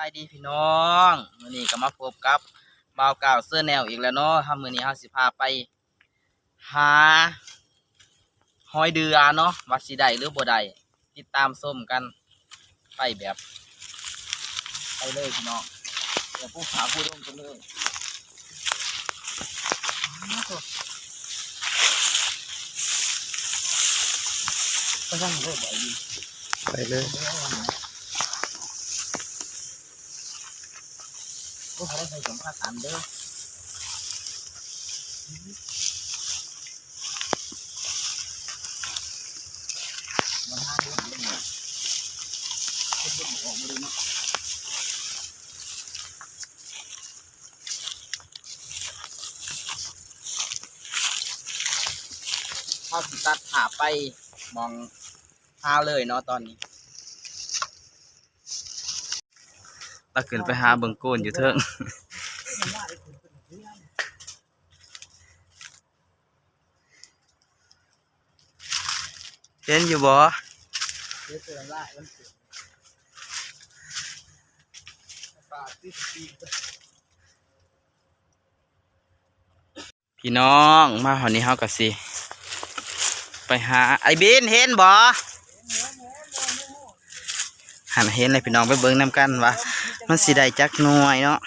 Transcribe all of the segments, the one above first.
บายดีพี่น้องมื้อนี้ก็มาพบกับบ่าวก่าวเสื้อแนวอีกแล้วเนาะถ้ามื้อนี้เฮาสิพาไป หาหอยเดือเนาะว่าสิได้หรือบ่ได้ติดตามส้มกันไปแบบไปเลยพี่น้องเดี๋ยวผู้หาผู้ร่วมกันเลยก็ช่างเลยบ่อยดีไปเลย โอ้เขาได้ใส่สมภาษณ์เด้อมันห้าเดือนเลยเนี่ยเดือนออกมาเลยเนะข้าสิตัดหาไปมองหาเลยเนาะตอนนี้ เราขึ้นไปหาเบิ่งโกนอยู่เทิงเห็นอยู่บ่พี่น้องมาหอนี้เฮาก็สิ ไปหาไอ้บินเห็นบ่หันเห็นเลยพี่น้องไปเบิ่งนํกันว่า มันสิได้จักหน่วยเนาะ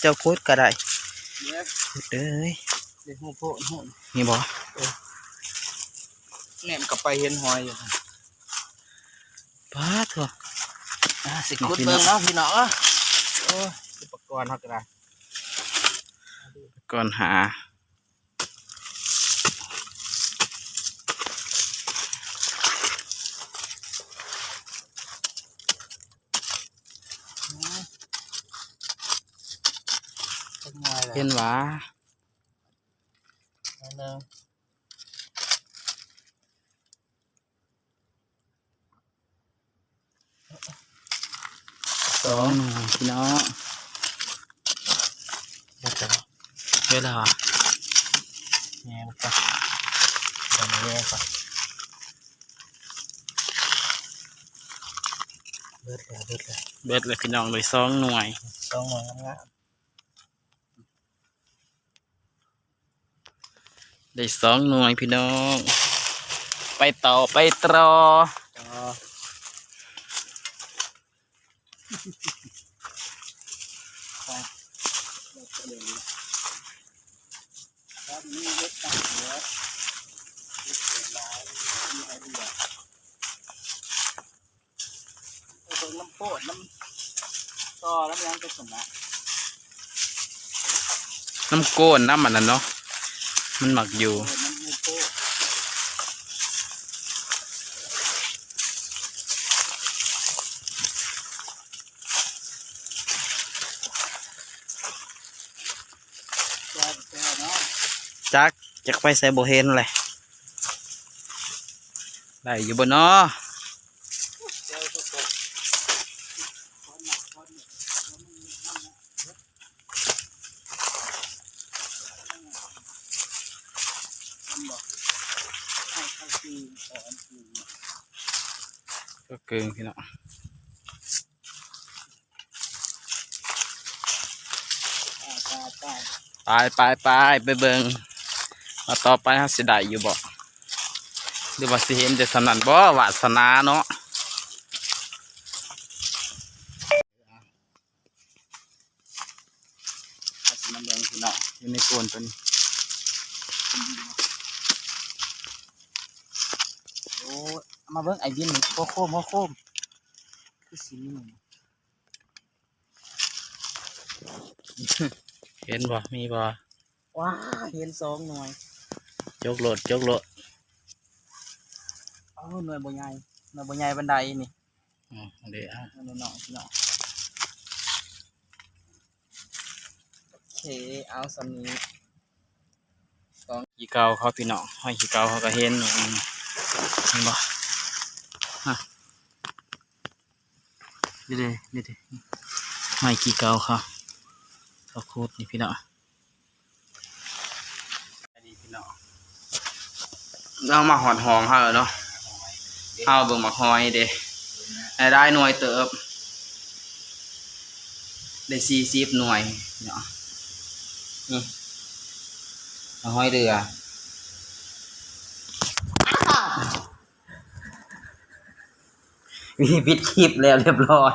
เจ้าคุดก็ได้คุดเด้ยเด็กหัวโพดหัวนี่บ่แหนมกับไปเห็นหอยอยู่ป้าเถอะอ่าสิคุดเบิ่งเนาะพี่น้องเอ้ยโอ้ยอุปกรณ์เฮาก็ได้ก่อนหาเป็นไงล่ะเห็นหว่า อันหนึงสองหน่วยพี่น้องเดี๋ยวจะเห็นแล้ว ได้สองหน่วยพี่น้อง ไปต่อไปตรอๆอ๋อไปแล้วก็เดี๋ยวนี้ครับนี่เฮ็ดตามหัวเฮ็ดเป็นลายมีไอเดียเอาเบิ่งน้ำโพดน้ำต่อน้ำยังเป็นสมนะน้ำโกนน้ำมันน่ะเนาะ มันหมักอยู่จักจักไปใส่โบเฮนเลยได้อยู่บนเนาะ แซ่บสดๆคนหนักคนหนึ่ง มัน บอกให้เข้าจีนสอนจีนก็เกินพี่น้องไปไปไปไปเบิงมาต่อไปเฮาสิได้อยู่บ่หรือว่าสิเห็นแต่สนันบ่วาสนาเนาะถ้าสิมาเบิงพี่น้องอยู่ในโกนตัวนี้ โอ้ยเอา มาเบิ่งไอ้บินนี่โคโคมโคโคมคือสีนี่เห็นบ่มีบ่ว้าเห็นสองหน่วยจกโหลดจกโหลดเอ้าหน่วยบ่ใหญ่หน่วยบ่ใหญ่บันไดนี่อ๋อเดี๋ยวอะหน่วยน้อยๆพี่น้องโอเคเอาสำนี้ขี้เกาเขาพี่น้องห้อยขี้เกาเขาก็เห็นอยู่อืมเห็นบ่ฮะ นี่เด้นี่เด้ห้อยขี้เกาเขาเขาโคตรนี่พี่น้องนนี้พี่น้องเรามาหอดหองเขาเนาะเอาเบิ่งมาหอยเด้ได้หน่วยเติบ ได้สี่สิบหน่วยเนาะนี่เอาห้อยเรือ วิปิดคลิปแล้วเรียบร้อย